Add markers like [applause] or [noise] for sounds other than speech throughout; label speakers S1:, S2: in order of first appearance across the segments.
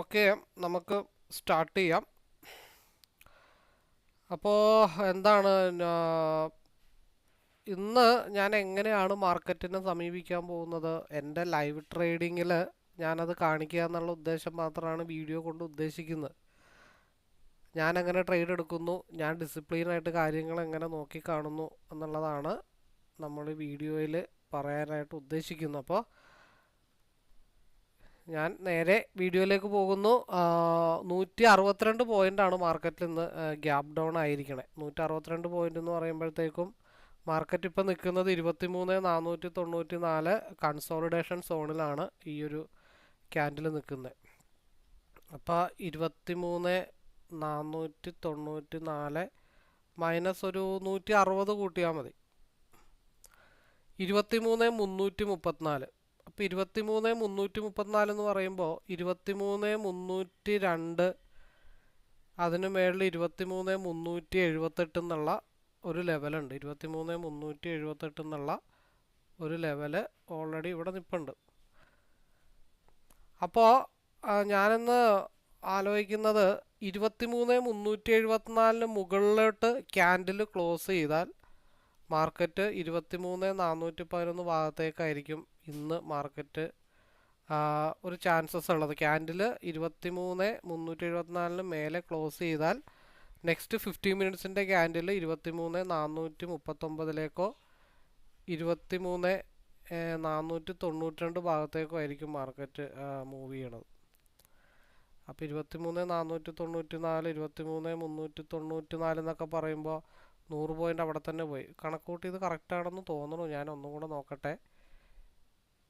S1: Okay നമുക്ക് start ചെയ്യാം. അപ്പോൾ എന്താണ് ഇന്ന് ഞാൻ എങ്ങനെയാണ് മാർക്കറ്റിനെ സമീപിക്കാൻ പോകുന്നത്? എന്റെ ലൈവ് ട്രേഡിങ്ങിൽ ഞാനത് കാണിക്കുക എന്നുള്ള ഉദ്ദേശം മാത്രമാണ് വീഡിയോ കൊണ്ട് ഉദ്ദേശിക്കുന്നത്. ഞാൻ എങ്ങനെ ട്രേഡ് എടുക്കുന്നു ഞാൻ ഡിസിപ്ലിനായിട്ട് കാര്യങ്ങൾ എങ്ങനെ നോക്കി കാണുന്നു എന്നുള്ളതാണ് നമ്മൾ വീഡിയോയിൽ പറയാനായിട്ട് ഉദ്ദേശിക്കുന്നത്. അപ്പോൾ ഞാൻ നേരെ വീഡിയോയിലേക്ക് പോകുന്നു. നൂറ്റി അറുപത്തിരണ്ട് പോയിന്റാണ് മാർക്കറ്റിൽ ഇന്ന് ഗ്യാപ് ഡൗൺ ആയിരിക്കണേ. നൂറ്റി അറുപത്തിരണ്ട് പോയിന്റ് എന്ന് പറയുമ്പോഴത്തേക്കും മാർക്കറ്റ് ഇപ്പോൾ നിൽക്കുന്നത് ഇരുപത്തി മൂന്ന് നാനൂറ്റി തൊണ്ണൂറ്റി നാല് കൺസോളിഡേഷൻ സോണിലാണ് ഈ ഒരു ക്യാൻഡിൽ നിൽക്കുന്നത് അപ്പോൾ ഇരുപത്തി മൂന്ന് നാനൂറ്റി തൊണ്ണൂറ്റി നാല് മൈനസ് ഒരു നൂറ്റി അറുപത് കൂട്ടിയാൽ മതി. ഇരുപത്തി മൂന്ന് മുന്നൂറ്റി മുപ്പത്തിനാല് അപ്പോൾ ഇരുപത്തി മൂന്ന് മുന്നൂറ്റി മുപ്പത്തിനാല് എന്ന് പറയുമ്പോൾ ഇരുപത്തി മൂന്ന് മുന്നൂറ്റി രണ്ട് അതിന് മേളിൽ ഇരുപത്തി മൂന്ന് മുന്നൂറ്റി എഴുപത്തെട്ട് എന്നുള്ള ഒരു ലെവലുണ്ട്. ഇരുപത്തി മൂന്ന് മുന്നൂറ്റി എഴുപത്തെട്ട് എന്നുള്ള ഒരു ലെവൽ ഓൾറെഡി ഇവിടെ നിൽപ്പുണ്ട് അപ്പോൾ ഞാനിന്ന് ആലോചിക്കുന്നത് ഇരുപത്തി മൂന്ന് മുന്നൂറ്റി എഴുപത്തിനാലിന് മുകളിലോട്ട് ക്യാൻഡിൽ ക്ലോസ് ചെയ്താൽ മാർക്കറ്റ് ഇരുപത്തി മൂന്ന് നാനൂറ്റി പതിനൊന്ന് ഭാഗത്തേക്കായിരിക്കും. ഇന്ന് മാർക്കറ്റ് ഒരു ചാൻസസ് ഉള്ളത്. ക്യാൻഡിൽ ഇരുപത്തി മൂന്ന് മുന്നൂറ്റി എഴുപത്തിനാലിന് മേലെ ക്ലോസ് ചെയ്താൽ നെക്സ്റ്റ് ഫിഫ്റ്റി മിനിറ്റ്സിന്റെ ക്യാൻഡിൽ ഇരുപത്തി മൂന്ന് നാനൂറ്റി മുപ്പത്തൊമ്പതിലേക്കോ ഇരുപത്തി മൂന്ന് നാനൂറ്റി തൊണ്ണൂറ്റി രണ്ട് ഭാഗത്തേക്കോ ആയിരിക്കും മാർക്കറ്റ് മൂവ് ചെയ്യണത്. അപ്പോൾ ഇരുപത്തി മൂന്ന് നാനൂറ്റി തൊണ്ണൂറ്റി നാല് ഇരുപത്തി മൂന്ന് മുന്നൂറ്റി തൊണ്ണൂറ്റി നാല് എന്നൊക്കെ പറയുമ്പോൾ നൂറ് പോയിന്റ് അവിടെ തന്നെ പോയി. കണക്കൂട്ടി ഇത് കറക്റ്റ് ആണെന്ന് തോന്നുന്നു ഞാൻ ഒന്നും കൂടെ നോക്കട്ടെ.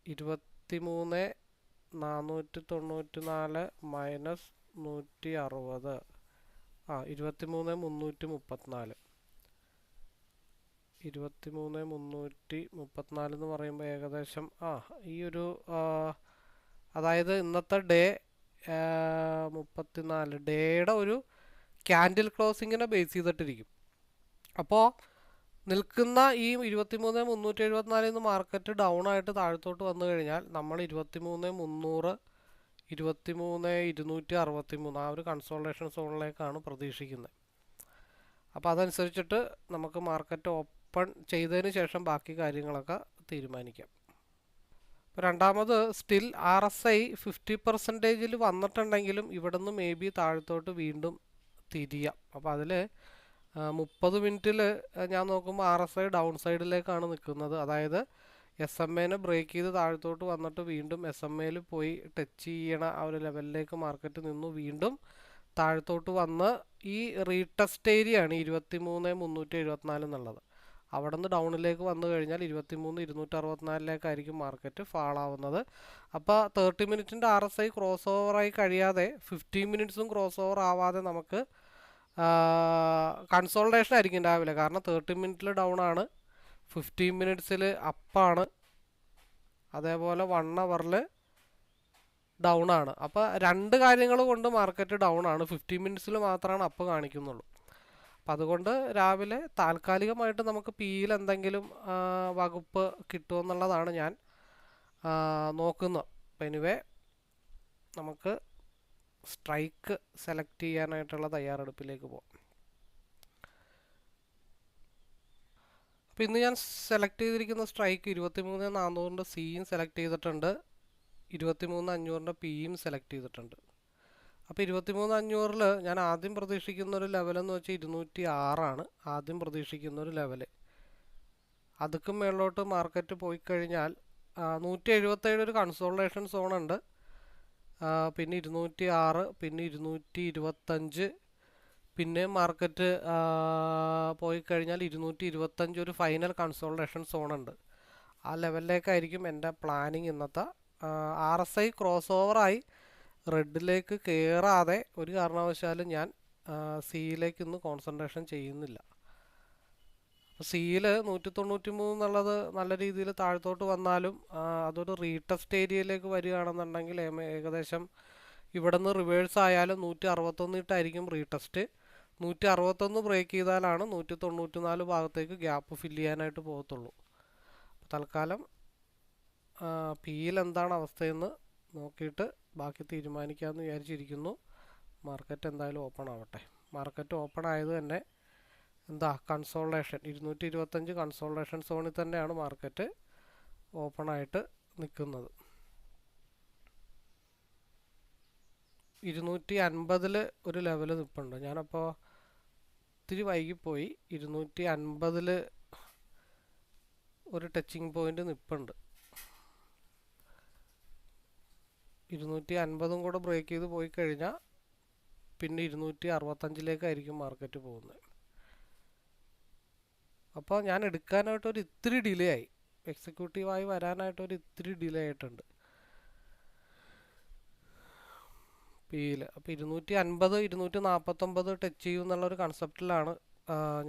S1: ഇരുപത്തി മൂന്ന് നാനൂറ്റി തൊണ്ണൂറ്റി നാല് മൈനസ് നൂറ്റി അറുപത്. ആ ഇരുപത്തി മൂന്ന് മുന്നൂറ്റി മുപ്പത്തിനാല്. ഇരുപത്തി മൂന്ന് മുന്നൂറ്റി മുപ്പത്തിനാല് എന്ന് പറയുമ്പോൾ ഏകദേശം ആ ഈ ഒരു അതായത് ഇന്നത്തെ ഡേ മുപ്പത്തിനാല്. ഡേയുടെ ഒരു ക്യാൻഡിൽ ക്ലോസിങ്ങിനെ ബേസ് ചെയ്തിട്ടിരിക്കും. അപ്പോൾ നിൽക്കുന്ന ഈ ഇരുപത്തിമൂന്ന് മുന്നൂറ്റി എഴുപത്തിനാലിൽ നിന്ന് മാർക്കറ്റ് ഡൗൺ ആയിട്ട് താഴത്തോട്ട് വന്നു കഴിഞ്ഞാൽ നമ്മൾ ഇരുപത്തിമൂന്ന് മുന്നൂറ് ഇരുപത്തിമൂന്ന് ഇരുന്നൂറ്റി അറുപത്തി മൂന്ന് ആ ഒരു കൺസോൾട്ടേഷൻ സോണിലേക്കാണ് പ്രതീക്ഷിക്കുന്നത്. അപ്പോൾ അതനുസരിച്ചിട്ട് നമുക്ക് മാർക്കറ്റ് ഓപ്പൺ ചെയ്തതിന് ശേഷം ബാക്കി കാര്യങ്ങളൊക്കെ തീരുമാനിക്കാം. രണ്ടാമത് still R S I fifty പെർസെന്റേജിൽ വന്നിട്ടുണ്ടെങ്കിലും ഇവിടെ നിന്ന് മേ ബി താഴത്തോട്ട് വീണ്ടും തിരിയാം. അപ്പോൾ അതിൽ മുപ്പത് മിനിറ്റിൽ ഞാൻ നോക്കുമ്പോൾ ആർ എസ് ഐ ഡൗൺ സൈഡിലേക്കാണ് നിൽക്കുന്നത് അതായത് എസ് എം എനെ ബ്രേക്ക് ചെയ്ത് താഴത്തോട്ട് വന്നിട്ട് വീണ്ടും എസ് എം എയിൽ പോയി ടച്ച് ചെയ്യണ ആ ഒരു ലെവലിലേക്ക് മാർക്കറ്റ് നിന്നു. വീണ്ടും താഴത്തോട്ട് വന്ന് ഈ റീടെസ്റ്റ് ഏരിയ ആണ് ഇരുപത്തി മൂന്ന് മുന്നൂറ്റി എഴുപത്തിനാല് എന്നുള്ളത്. അവിടെ നിന്ന് ഡൗണിലേക്ക് വന്നു കഴിഞ്ഞാൽ ഇരുപത്തി മൂന്ന് ഇരുന്നൂറ്റി അറുപത്തിനാലിലേക്കായിരിക്കും മാർക്കറ്റ് ഫാളാവുന്നത് അപ്പോൾ തേർട്ടി മിനിറ്റിന്റെ ആർ എസ് ഐ ക്രോസ് ഓവറായി കഴിയാതെ ഫിഫ്റ്റീൻ മിനിറ്റ്സും ക്രോസ് ഓവർ ആവാതെ നമുക്ക് കൺസോൾട്ടേഷൻ ആയിരിക്കും രാവിലെ. കാരണം തേർട്ടി മിനിറ്റിൽ ഡൗൺ ആണ്. ഫിഫ്റ്റീൻ മിനിറ്റ്സിൽ അപ്പാണ് അതേപോലെ വൺ അവറിൽ ഡൗൺ ആണ്. അപ്പോൾ രണ്ട് കാര്യങ്ങൾ കൊണ്ട് മാർക്കറ്റ് ഡൗൺ ആണ്. ഫിഫ്റ്റീൻ മിനിറ്റ്സിൽ മാത്രമാണ് അപ്പ് കാണിക്കുന്നുള്ളൂ. അപ്പം അതുകൊണ്ട് രാവിലെ താൽക്കാലികമായിട്ട് നമുക്ക് പിയിൽ എന്തെങ്കിലും ആ, വകുപ്പ് കിട്ടുമെന്നുള്ളതാണ് ഞാൻ നോക്കുന്നത്. അപ്പം എനിവേ നമുക്ക് സ്ട്രൈക്ക് സെലക്ട് ചെയ്യാനായിട്ടുള്ള തയ്യാറെടുപ്പിലേക്ക് പോകാം അപ്പോൾ ഇന്ന് ഞാൻ സെലക്ട് ചെയ്തിരിക്കുന്ന സ്ട്രൈക്ക് ഇരുപത്തിമൂന്ന് നാനൂറിന്റെ സിയും സെലക്ട് ചെയ്തിട്ടുണ്ട്. ഇരുപത്തിമൂന്ന് അഞ്ഞൂറിന്റെ പിയും സെലക്ട് ചെയ്തിട്ടുണ്ട്. അപ്പോൾ ഇരുപത്തിമൂന്ന് അഞ്ഞൂറിൽ ഞാൻ ആദ്യം പ്രതീക്ഷിക്കുന്ന ഒരു ലെവലെന്ന് വെച്ചാൽ ഇരുന്നൂറ്റി ആറാണ് ആദ്യം പ്രതീക്ഷിക്കുന്ന ഒരു ലെവൽ അതുക്കും മേളിലോട്ട് മാർക്കറ്റ് പോയി കഴിഞ്ഞാൽ നൂറ്റി എഴുപത്തേഴ് ഒരു കൺസോൾട്ടേഷൻ സോൺ ഉണ്ട്. പിന്നെ ഇരുന്നൂറ്റി ആറ് പിന്നെ ഇരുന്നൂറ്റി ഇരുപത്തഞ്ച് പിന്നെ മാർക്കറ്റ് പോയി കഴിഞ്ഞാൽ ഇരുന്നൂറ്റി ഇരുപത്തഞ്ച് ഒരു ഫൈനൽ കൺസോൾട്ടേഷൻ സോൺ ഉണ്ട്. ആ ലെവലിലേക്കായിരിക്കും എന്റെ പ്ലാനിങ് ഇന്നത്തെ. ആർ എസ് ഐ ക്രോസ് ഓവറായി റെഡിലേക്ക് കയറാതെ ഒരു കാരണവശാലും ഞാൻ സിയിലേക്ക് ഇന്ന് കോൺസെൻട്രേഷൻ ചെയ്യുന്നില്ല. സിയിൽ നൂറ്റി തൊണ്ണൂറ്റി മൂന്ന് എന്നുള്ളത് നല്ല രീതിയിൽ താഴ്ത്തോട്ട് വന്നാലും അതൊരു റീടെസ്റ്റ് ഏരിയയിലേക്ക് വരികയാണെന്നുണ്ടെങ്കിൽ ഏകദേശം ഇവിടെ നിന്ന് റിവേഴ്സ് ആയാലും നൂറ്റി അറുപത്തൊന്നിട്ടായിരിക്കും റീടെസ്റ്റ് നൂറ്റി അറുപത്തൊന്ന് ബ്രേക്ക് ചെയ്താലാണ് നൂറ്റി തൊണ്ണൂറ്റി നാല് ഭാഗത്തേക്ക് ഗ്യാപ്പ് ഫില്ല് ചെയ്യാനായിട്ട് പോകത്തുള്ളൂ. തൽക്കാലം പിയിൽ എന്താണ് അവസ്ഥയെന്ന് നോക്കിയിട്ട് ബാക്കി തീരുമാനിക്കാമെന്ന് വിചാരിച്ചിരിക്കുന്നു. മാർക്കറ്റ് എന്തായാലും ഓപ്പൺ ആവട്ടെ. മാർക്കറ്റ് ഓപ്പൺ ആയത് തന്നെ എന്താ കൺസോൾട്ടേഷൻ ഇരുന്നൂറ്റി ഇരുപത്തഞ്ച് കൺസോൾട്ടേഷൻ സോണിൽ തന്നെയാണ് മാർക്കറ്റ് ഓപ്പൺ ആയിട്ട് നിൽക്കുന്നത്. ഇരുന്നൂറ്റി അൻപതിൽ ഒരു ലെവൽ നിൽപ്പുണ്ട് ഞാനപ്പോൾ ഇത്തിരി വൈകിപ്പോയി. ഇരുന്നൂറ്റി അൻപതിൽ ഒരു ടച്ചിങ് പോയിന്റ് നിൽപ്പുണ്ട് ഇരുന്നൂറ്റി അൻപതും കൂടെ ബ്രേക്ക് ചെയ്ത് പോയി കഴിഞ്ഞാൽ പിന്നെ ഇരുന്നൂറ്റി അറുപത്തഞ്ചിലേക്കായിരിക്കും മാർക്കറ്റ് പോകുന്നത്. അപ്പോൾ ഞാൻ എടുക്കാനായിട്ട് ഒരു ഇത്തിരി ഡിലേ ആയി. എക്സിക്യൂട്ടീവായി വരാനായിട്ട് ഒരു ഇത്തിരി ഡിലേ ആയിട്ടുണ്ട്. പിയിൽ അപ്പോൾ ഇരുന്നൂറ്റി അൻപത് ഇരുന്നൂറ്റി നാൽപ്പത്തൊമ്പത് ടച്ച് ചെയ്യും എന്നുള്ളൊരു കൺസെപ്റ്റിലാണ്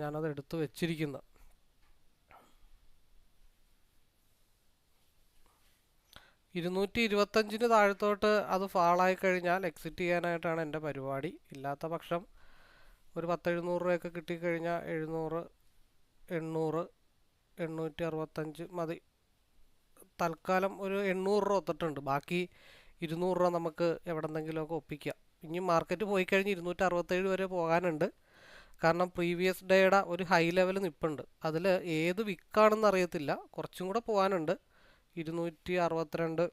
S1: ഞാനത് എടുത്തു വെച്ചിരിക്കുന്നത് ഇരുന്നൂറ്റി ഇരുപത്തഞ്ചിന് താഴത്തോട്ട് അത് ഫാളായി കഴിഞ്ഞാൽ എക്സിറ്റ് ചെയ്യാനായിട്ടാണ് എന്റെ പരിപാടി. ഇല്ലാത്ത പക്ഷം ഒരു പത്തെഴുന്നൂറ് രൂപയൊക്കെ കിട്ടിക്കഴിഞ്ഞാൽ എഴുന്നൂറ് എണ്ണൂറ് എണ്ണൂറ്റി അറുപത്തഞ്ച് മതി. തൽക്കാലം ഒരു എണ്ണൂറ് രൂപ ഒത്തിട്ടുണ്ട് ബാക്കി ഇരുന്നൂറ് രൂപ നമുക്ക് എവിടെന്നെങ്കിലുമൊക്കെ ഒപ്പിക്കാം. ഇനി മാർക്കറ്റ് പോയി കഴിഞ്ഞ് ഇരുന്നൂറ്റി അറുപത്തേഴ് വരെ പോകാനുണ്ട്. കാരണം പ്രീവിയസ് ഡേയുടെ ഒരു ഹൈ ലെവൽ നിൽപ്പുണ്ട് അതിൽ ഏത് വിക്കാണെന്ന് അറിയത്തില്ല. കുറച്ചും കൂടെ പോകാനുണ്ട്. ഇരുന്നൂറ്റി അറുപത്തിരണ്ട്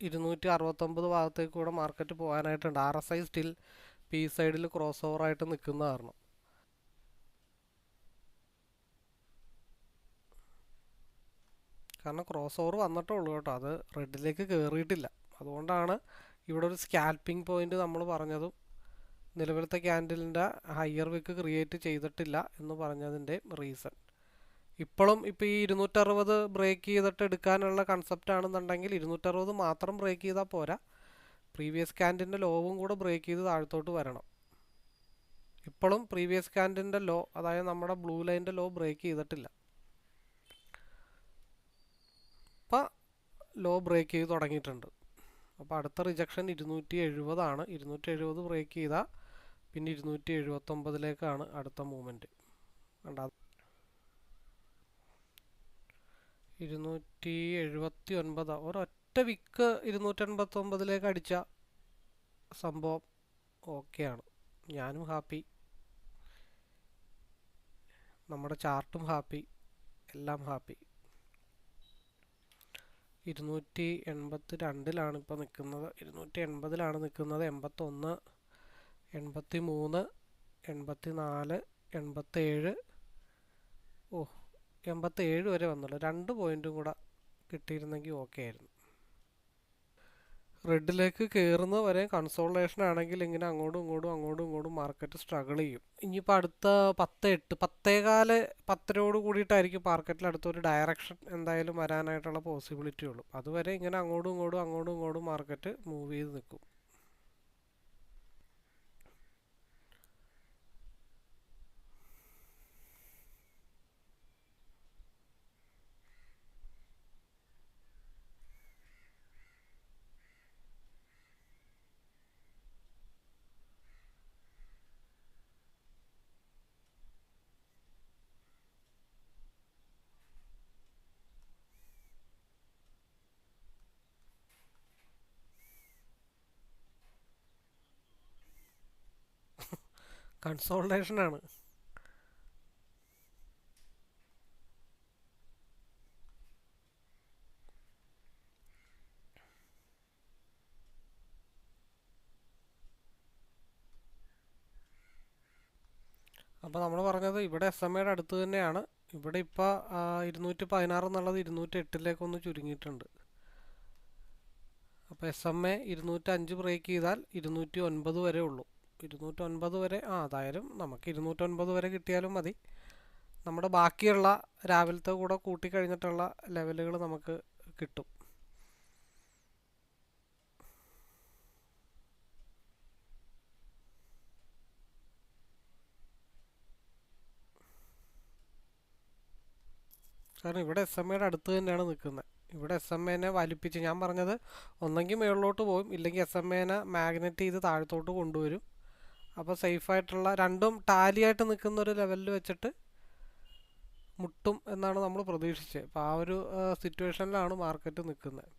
S1: ഇരുന്നൂറ്റി അറുപത്തൊമ്പത് ഭാഗത്തേക്ക് കൂടെ market പോകാനായിട്ടുണ്ട്. R S I still P സൈഡിൽ ക്രോസ് ഓവർ ആയിട്ട് നിൽക്കുന്ന കാരണം. കാരണം ക്രോസ് ഓവർ വന്നിട്ടേ ഉള്ളൂ കേട്ടോ. അത് റെഡിലേക്ക് കയറിയിട്ടില്ല അതുകൊണ്ടാണ് ഇവിടെ ഒരു സ്കാൽപ്പിംഗ് പോയിന്റ് നമ്മൾ പറഞ്ഞതും നിലവിലത്തെ ക്യാൻഡിലിന്റെ ഹയർ വിക്ക് ക്രിയേറ്റ് ചെയ്തിട്ടില്ല എന്ന് പറഞ്ഞതിന്റെ റീസൺ ഇപ്പോഴും ഇപ്പോൾ ഈ ഇരുന്നൂറ്ററുപത് ബ്രേക്ക് ചെയ്തിട്ട് എടുക്കാനുള്ള കൺസെപ്റ്റ് ആണെന്നുണ്ടെങ്കിൽ ഇരുന്നൂറ്ററുപത് മാത്രം ബ്രേക്ക് ചെയ്താൽ പോരാ. പ്രീവിയസ് ക്യാൻഡിന്റെ ലോവും കൂടെ ബ്രേക്ക് ചെയ്ത് താഴത്തോട്ട് വരണം. ഇപ്പോഴും പ്രീവിയസ് ക്യാൻഡിന്റെ ലോ അതായത് നമ്മുടെ ബ്ലൂ ലൈന്റെ ലോ ബ്രേക്ക് ചെയ്തിട്ടില്ല. അപ്പം ലോ ബ്രേക്ക് ചെയ്ത് തുടങ്ങിയിട്ടുണ്ട്. അപ്പോൾ അടുത്ത റിജക്ഷൻ ഇരുന്നൂറ്റി എഴുപതാണ് ഇരുന്നൂറ്റി എഴുപത് ബ്രേക്ക് ചെയ്താൽ പിന്നെ ഇരുന്നൂറ്റി എഴുപത്തൊമ്പതിലേക്കാണ് അടുത്ത മൂവ്മെന്റ് കണ്ടാ? ഇരുന്നൂറ്റി എഴുപത്തി ഒൻപതാണ് ഒരൊറ്റ വിക്ക് ഇരുന്നൂറ്റൻപത്തൊമ്പതിലേക്ക് അടിച്ച സംഭവം ഓക്കെയാണ്. ഞാനും ഹാപ്പി നമ്മുടെ ചാർട്ടും ഹാപ്പി എല്ലാം ഹാപ്പി ഇരുന്നൂറ്റി എൺപത്തി രണ്ടിലാണ് ഇപ്പോൾ നിൽക്കുന്നത് ഇരുന്നൂറ്റി എൺപതിലാണ് നിൽക്കുന്നത് എൺപത്തൊന്ന് എൺപത്തി മൂന്ന് എൺപത്തി നാല് എൺപത്തേഴ്. ഓ എൺപത്തേഴ് വരെ വന്നുള്ളൂ. രണ്ട് പോയിന്റും കൂടെ കിട്ടിയിരുന്നെങ്കിൽ ഓക്കെ ആയിരുന്നു. റെഡിലേക്ക് കയറുന്ന വരെ കൺസോൾട്ടേഷൻ ആണെങ്കിൽ ഇങ്ങനെ അങ്ങോട്ടും ഇങ്ങോട്ടും അങ്ങോട്ടും ഇങ്ങോട്ടും മാർക്കറ്റ് സ്ട്രഗിൾ ചെയ്യും. ഇനിയിപ്പോൾ അടുത്ത പത്ത് എട്ട് പത്തേകാൽ പത്തരയോട് കൂടിയിട്ടായിരിക്കും മാർക്കറ്റിൽ അടുത്തൊരു ഡയറക്ഷൻ എന്തായാലും വരാനായിട്ടുള്ള പോസിബിലിറ്റി ഉള്ളൂ. അതുവരെ ഇങ്ങനെ അങ്ങോട്ടും ഇങ്ങോട്ടും അങ്ങോട്ടും ഇങ്ങോട്ടും മാർക്കറ്റ് മൂവ് ചെയ്ത് നിൽക്കും. കൺസോൾട്ടേഷനാണ്. അപ്പോൾ നമ്മൾ പറഞ്ഞത് ഇവിടെ എസ് എം എയുടെ അടുത്ത് തന്നെയാണ്. ഇവിടെ ഇപ്പോൾ ഇരുന്നൂറ്റി പതിനാറ് എന്നുള്ളത് ഇരുന്നൂറ്റി എട്ടിലേക്കൊന്ന് ചുരുങ്ങിയിട്ടുണ്ട്. അപ്പോൾ എസ് എം എ ഇരുന്നൂറ്റഞ്ച് ബ്രേക്ക് ചെയ്താൽ ഇരുന്നൂറ്റി ഒൻപത് വരെ ഉള്ളൂ. ഇരുന്നൂറ്റൊൻപത് വരെ ആ അതായാലും നമുക്ക് ഇരുന്നൂറ്റൊൻപത് വരെ കിട്ടിയാലും മതി. നമ്മുടെ ബാക്കിയുള്ള രാവിലത്തെ കൂടെ കൂട്ടിക്കഴിഞ്ഞിട്ടുള്ള ലെവലുകൾ നമുക്ക് കിട്ടും. കാരണം ഇവിടെ എസ് എം എയുടെ അടുത്ത് തന്നെയാണ് നിൽക്കുന്നത്. ഇവിടെ എസ് എം എനെ വലിപ്പിച്ച് ഞാൻ പറഞ്ഞത് ഒന്നെങ്കിൽ മുകളിലോട്ട് പോകും ഇല്ലെങ്കിൽ എസ് എം എനെ മാഗ്നറ്റ് ചെയ്ത് താഴത്തോട്ട് കൊണ്ടുവരും. അപ്പോൾ സേഫായിട്ടുള്ള രണ്ടും ടാലി ആയിട്ട് നിൽക്കുന്ന ഒരു ലെവലിൽ വെച്ചിട്ട് മുട്ടും എന്നാണ് നമ്മൾ പ്രതീക്ഷിച്ചത് അപ്പോൾ ആ ഒരു സിറ്റുവേഷനിലാണ് മാർക്കറ്റ് നിൽക്കുന്നത്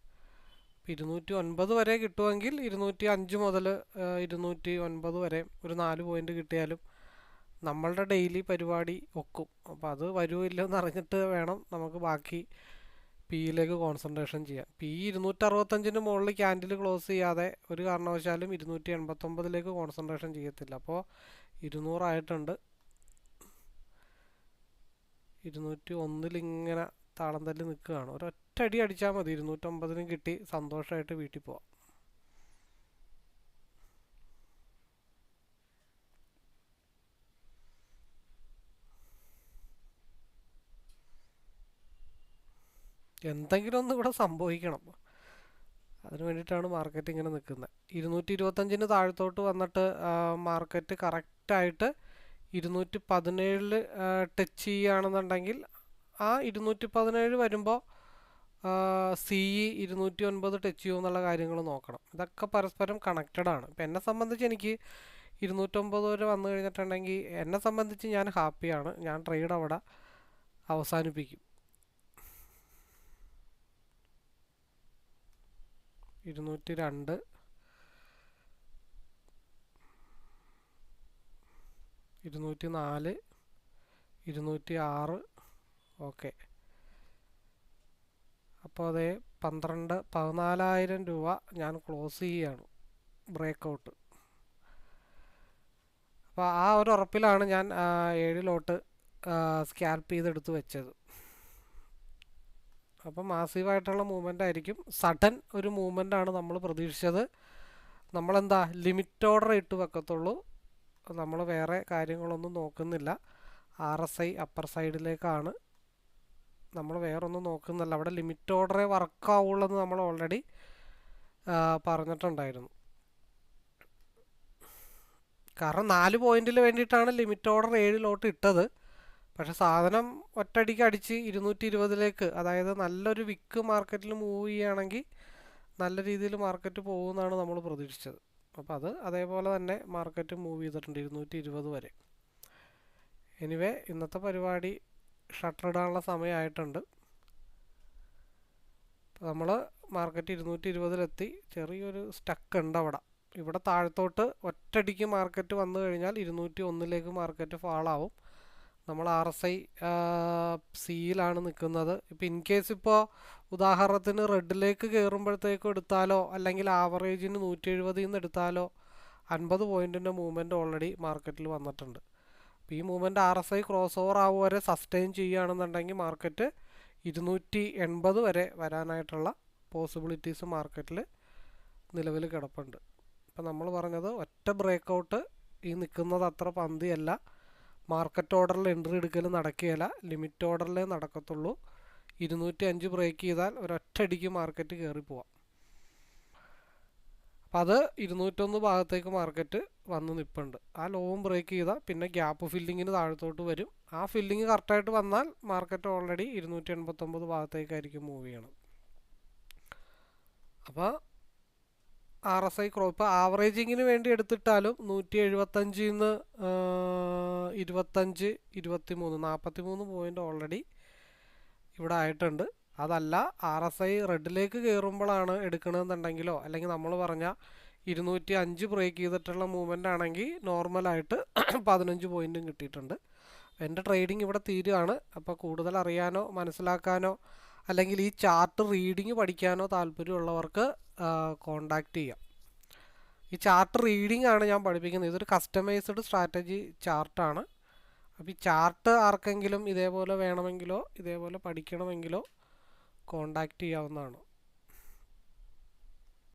S1: ഇപ്പോൾ ഇരുന്നൂറ്റി ഒൻപത് വരെ കിട്ടുമെങ്കിൽ ഇരുന്നൂറ്റി അഞ്ച് മുതൽ ഇരുന്നൂറ്റി ഒൻപത് വരെ ഒരു നാല് പോയിന്റ് കിട്ടിയാലും നമ്മളുടെ ഡെയിലി പരിപാടി ഒക്കും. അപ്പോൾ അത് വരുമോ ഇല്ലെന്ന് അറിഞ്ഞിട്ട് വേണം നമുക്ക് ബാക്കി പിയിലേക്ക് കോൺസെൻട്രേഷൻ ചെയ്യാം. പി ഇരുന്നൂറ്റി അറുപത്തഞ്ചിന് മുകളിൽ ക്യാൻഡിൽ ക്ലോസ് ചെയ്യാതെ ഒരു കാരണവശാലും ഇരുന്നൂറ്റി എൺപത്തൊമ്പതിലേക്ക് കോൺസെൻട്രേഷൻ ചെയ്യത്തില്ല. അപ്പോൾ ഇരുന്നൂറായിട്ടുണ്ട്. ഇരുന്നൂറ്റി ഒന്നിലിങ്ങനെ താളം തല്ലി നിൽക്കുകയാണ്. ഒരൊറ്റ അടി അടിച്ചാൽ മതി. ഇരുന്നൂറ്റമ്പതിനും കിട്ടി സന്തോഷമായിട്ട് വീട്ടിൽ പോവാം. എന്തെങ്കിലും ഒന്ന് ഇവിടെ സംഭവിക്കണം. അതിന് വേണ്ടിയിട്ടാണ് മാർക്കറ്റ് ഇങ്ങനെ നിൽക്കുന്നത്. ഇരുന്നൂറ്റി ഇരുപത്തഞ്ചിന് താഴത്തോട്ട് വന്നിട്ട് മാർക്കറ്റ് കറക്റ്റായിട്ട് ഇരുന്നൂറ്റി പതിനേഴിൽ ടച്ച് ചെയ്യുകയാണെന്നുണ്ടെങ്കിൽ ആ ഇരുന്നൂറ്റി പതിനേഴ് വരുമ്പോൾ സി ഇ ഇരുന്നൂറ്റി ഒൻപത് ടച്ച് ചെയ്യുമോ എന്നുള്ള കാര്യങ്ങൾ നോക്കണം. ഇതൊക്കെ പരസ്പരം കണക്റ്റഡ് ആണ്. ഇപ്പം എന്നെ സംബന്ധിച്ച് എനിക്ക് ഇരുന്നൂറ്റൊമ്പത് വരെ വന്നു കഴിഞ്ഞിട്ടുണ്ടെങ്കിൽ എന്നെ സംബന്ധിച്ച് ഞാൻ ഹാപ്പിയാണ് ഞാൻ ട്രേഡ് അവിടെ അവസാനിപ്പിക്കും. ഇരുന്നൂറ്റി രണ്ട് ഇരുന്നൂറ്റി നാല് ഇരുന്നൂറ്റി ആറ് ഓക്കെ. അപ്പോൾ അതേ പന്ത്രണ്ട് പതിനാലായിരം രൂപ ഞാൻ ക്ലോസ് ചെയ്യുകയാണ് ബ്രേക്ക് ഔട്ട് അപ്പോൾ ആ ഒരു ഉറപ്പിലാണ് ഞാൻ ഏഴിലോട്ട് സ്കാൽപ്പ് ചെയ്തെടുത്ത് വെച്ചത്. അപ്പം മാസീവായിട്ടുള്ള മൂവ്മെന്റ് ആയിരിക്കും. സഡൻ ഒരു മൂവ്മെന്റ് ആണ് നമ്മൾ പ്രതീക്ഷിച്ചത്. നമ്മളെന്താ ലിമിറ്റ് ഓർഡർ ഇട്ട് വെക്കത്തുള്ളൂ. നമ്മൾ വേറെ കാര്യങ്ങളൊന്നും നോക്കുന്നില്ല. ആർ എസ് ഐ അപ്പർ സൈഡിലേക്കാണ് നമ്മൾ വേറൊന്നും നോക്കുന്നില്ല. അവിടെ ലിമിറ്റ് ഓർഡറേ വർക്കാവുള്ളൂ എന്ന് നമ്മൾ ഓൾറെഡി പറഞ്ഞിട്ടുണ്ടായിരുന്നു. കാരണം നാല് പോയിന്റിൽ വേണ്ടിയിട്ടാണ് ലിമിറ്റ് ഓർഡർ ഏഴിലോട്ട് ഇട്ടത്. പക്ഷെ സാധനം ഒറ്റടിക്ക് അടിച്ച് ഇരുന്നൂറ്റി ഇരുപതിലേക്ക് അതായത് നല്ലൊരു വിക്ക് മാർക്കറ്റിൽ മൂവ് ചെയ്യുകയാണെങ്കിൽ നല്ല രീതിയിൽ മാർക്കറ്റ് പോകുമെന്നാണ് നമ്മൾ പ്രതീക്ഷിച്ചത്. അപ്പോൾ അത് അതേപോലെ തന്നെ മാർക്കറ്റ് മൂവ് ചെയ്തിട്ടുണ്ട് ഇരുന്നൂറ്റി ഇരുപത് വരെ. എനിവേ ഇന്നത്തെ പരിപാടി ഷട്ടർ ഇടാനുള്ള സമയമായിട്ടുണ്ട്. നമ്മൾ മാർക്കറ്റ് ഇരുന്നൂറ്റി ഇരുപതിലെത്തി ചെറിയൊരു സ്റ്റക്ക് ഉണ്ട് അവിടെ. ഇവിടെ താഴത്തോട്ട് ഒറ്റടിക്ക് മാർക്കറ്റ് വന്നു കഴിഞ്ഞാൽ ഇരുന്നൂറ്റി ഒന്നിലേക്ക് മാർക്കറ്റ് ഫാളാവും നമ്മൾ ആർ എസ് ഐ സിയിലാണ് നിൽക്കുന്നത്. ഇപ്പം ഇൻ കേസ് ഇപ്പോൾ ഉദാഹരണത്തിന് റെഡിലേക്ക് കയറുമ്പോഴത്തേക്കും എടുത്താലോ അല്ലെങ്കിൽ ആവറേജിന് നൂറ്റി എഴുപതിൽ നിന്ന് എടുത്താലോ അൻപത് പോയിന്റിന്റെ മൂവ്മെന്റ് ഓൾറെഡി മാർക്കറ്റിൽ വന്നിട്ടുണ്ട്. അപ്പോൾ ഈ movement R S I cross over ആവുക വരെ സസ്റ്റെയിൻ ചെയ്യുകയാണെന്നുണ്ടെങ്കിൽ മാർക്കറ്റ് ഇരുന്നൂറ്റി എൺപത് വരെ വരാനായിട്ടുള്ള പോസിബിലിറ്റീസ് മാർക്കറ്റിൽ നിലവിൽ കിടപ്പുണ്ട്. ഇപ്പം നമ്മൾ പറഞ്ഞത് ഒറ്റ ബ്രേക്ക് ഔട്ട് ഈ നിൽക്കുന്നത് അത്ര പന്തിയല്ല. മാർക്കറ്റ് ഓർഡറിൽ എൻട്രി എടുക്കൽ നടക്കുകയില്ല. ലിമിറ്റ് ഓർഡറിലേ നടക്കത്തുള്ളൂ. ഇരുന്നൂറ്റി അഞ്ച് ബ്രേക്ക് ചെയ്താൽ ഒരൊറ്റടിക്ക് മാർക്കറ്റ് കയറി പോവാം. അപ്പം അത് ഇരുന്നൂറ്റൊന്ന് ഭാഗത്തേക്ക് മാർക്കറ്റ് വന്ന് നിൽപ്പുണ്ട് ആ ലോവും ബ്രേക്ക് ചെയ്താൽ പിന്നെ ഗ്യാപ്പ് ഫില്ലിങ്ങിന് താഴത്തോട്ട് വരും. ആ ഫില്ലിങ് കറക്റ്റായിട്ട് വന്നാൽ മാർക്കറ്റ് ഓൾറെഡി ഇരുന്നൂറ്റി എൺപത്തൊമ്പത് ഭാഗത്തേക്കായിരിക്കും മൂവ് ചെയ്യണം. അപ്പോൾ ആർ എസ് ഐ ക്രോ ഇപ്പോൾ ആവറേജിങ്ങിന് വേണ്ടി എടുത്തിട്ടാലും നൂറ്റി എഴുപത്തഞ്ചിൽ നിന്ന് ഇരുപത്തഞ്ച് ഇരുപത്തി മൂന്ന് നാൽപ്പത്തി മൂന്ന് പോയിന്റ് ഓൾറെഡി ഇവിടെ ആയിട്ടുണ്ട്. അതല്ല ആർ എസ് ഐ റെഡിലേക്ക് കയറുമ്പോഴാണ് എടുക്കണമെന്നുണ്ടെങ്കിലോ അല്ലെങ്കിൽ നമ്മൾ പറഞ്ഞ ഇരുന്നൂറ്റി അഞ്ച് ബ്രേക്ക് ചെയ്തിട്ടുള്ള മൂവ്മെന്റ് ആണെങ്കിൽ നോർമലായിട്ട് [clears throat] പതിനഞ്ച് പോയിന്റും കിട്ടിയിട്ടുണ്ട്. എന്റെ ട്രേഡിംഗ് ഇവിടെ തീരുകയാണ് അപ്പോൾ കൂടുതൽ അറിയാനോ മനസ്സിലാക്കാനോ അല്ലെങ്കിൽ ഈ ചാർട്ട് റീഡിങ് പഠിക്കാനോ താല്പര്യമുള്ളവർക്ക് കോണ്ടാക്റ്റ് ചെയ്യാം. ഈ ചാർട്ട് റീഡിംഗ് ആണ് ഞാൻ പഠിപ്പിക്കുന്നത്. ഇതൊരു കസ്റ്റമൈസ്ഡ് സ്ട്രാറ്റജി ചാർട്ടാണ് അപ്പോൾ ഈ ചാർട്ട് ആർക്കെങ്കിലും ഇതേപോലെ വേണമെങ്കിലോ ഇതേപോലെ പഠിക്കണമെങ്കിലോ കോണ്ടാക്ട് ചെയ്യാവുന്നതാണ്.